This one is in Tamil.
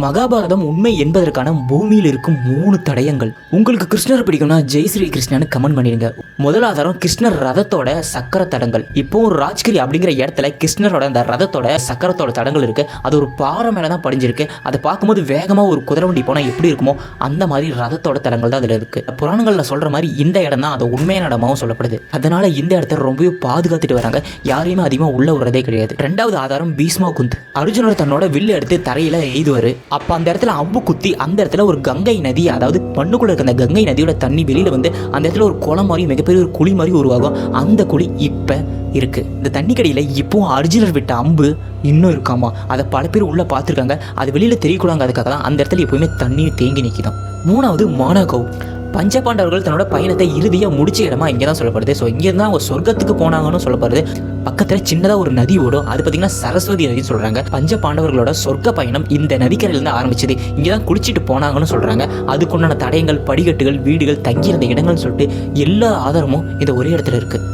மகாபாரதம் உண்மை என்பதற்கான பூமியில் இருக்கும் மூணு தடயங்கள். உங்களுக்கு கிருஷ்ணர் பிடிக்கும்னா ஜெய் ஸ்ரீ கிருஷ்ணன்னு கமெண்ட் பண்ணிடுங்க. முதல் ஆதாரம் கிருஷ்ணர் ரதத்தோட சக்கர தடங்கள். இப்போ ஒரு ராஜ்கிரி அப்படிங்கிற இடத்துல கிருஷ்ணரோட அந்த ரதத்தோட சக்கரத்தோட தடங்கள் இருக்கு. அது ஒரு பாறை மேலே தான் படிஞ்சிருக்கு. அதை பார்க்கும்போது வேகமாக ஒரு குதிரை வண்டி போனால் எப்படி இருக்குமோ அந்த மாதிரி ரதத்தோட தடங்கள் தான் அதில் இருக்கு. புராணங்களில் சொல்ற மாதிரி இந்த இடம் தான் அது உண்மையான இடமாகவும் சொல்லப்படுது. அதனால இந்த இடத்த ரொம்பவே பாதுகாத்துட்டு வராங்க. யாரையுமே அதிகமாக உள்ள விடுறதே கிடையாது. ரெண்டாவது ஆதாரம் பீஸ்மா குந்த் அர்ஜுனர் தன்னோட வில்லு எடுத்து தரையில் எய்துவார். அப்போ அந்த இடத்துல அம்பு குத்தி அந்த இடத்துல ஒரு கங்கை நதி அதாவது மண்ணுக்குள்ளே இருக்க அந்த கங்கை நதியோட தண்ணி வெளியில் வந்து அந்த இடத்துல ஒரு குளம் மாதிரி மிகப்பெரிய ஒரு குழி மாதிரி உருவாகும். அந்த குழி இப்போ இருக்கு. இந்த தண்ணி கடையில் இப்போவும் அர்ஜுனர் விட்ட அம்பு இன்னும் இருக்காமா? அதை பல பேர் உள்ளே பார்த்துருக்காங்க. அது வெளியில் தெரியக்கூடாங்க அதுக்காக தான் அந்த இடத்துல எப்போயுமே தண்ணி தேங்கி நிற்கிதான் மூணாவது மானாகவ் பஞ்சபாண்டவர்கள் தன்னோட பயணத்தை இறுதியாக முடிச்ச இடமா இங்கே தான் சொல்லப்படுது. ஸோ இங்கே தான் அவங்க சொர்க்கத்துக்கு போனாங்கன்னு சொல்லப்படுது. பக்கத்தில் சின்னதாக ஒரு நதி ஓடும். அது பார்த்தீங்கன்னா சரஸ்வதி நதின்னு சொல்கிறாங்க பஞ்ச பாண்டவர்களோட சொர்க்க பயணம் இந்த நதிக்கரையிலேருந்து ஆரம்பிச்சது. இங்கே தான் குளிச்சுட்டு போனாங்கன்னு சொல்கிறாங்க அதுக்குண்டான தடயங்கள் படிக்கட்டுகள் வீடுகள் தங்கியிருந்த இடங்கள்னு சொல்லிட்டு எல்லா ஆதாரமும் இந்த ஒரே இடத்துல இருக்குது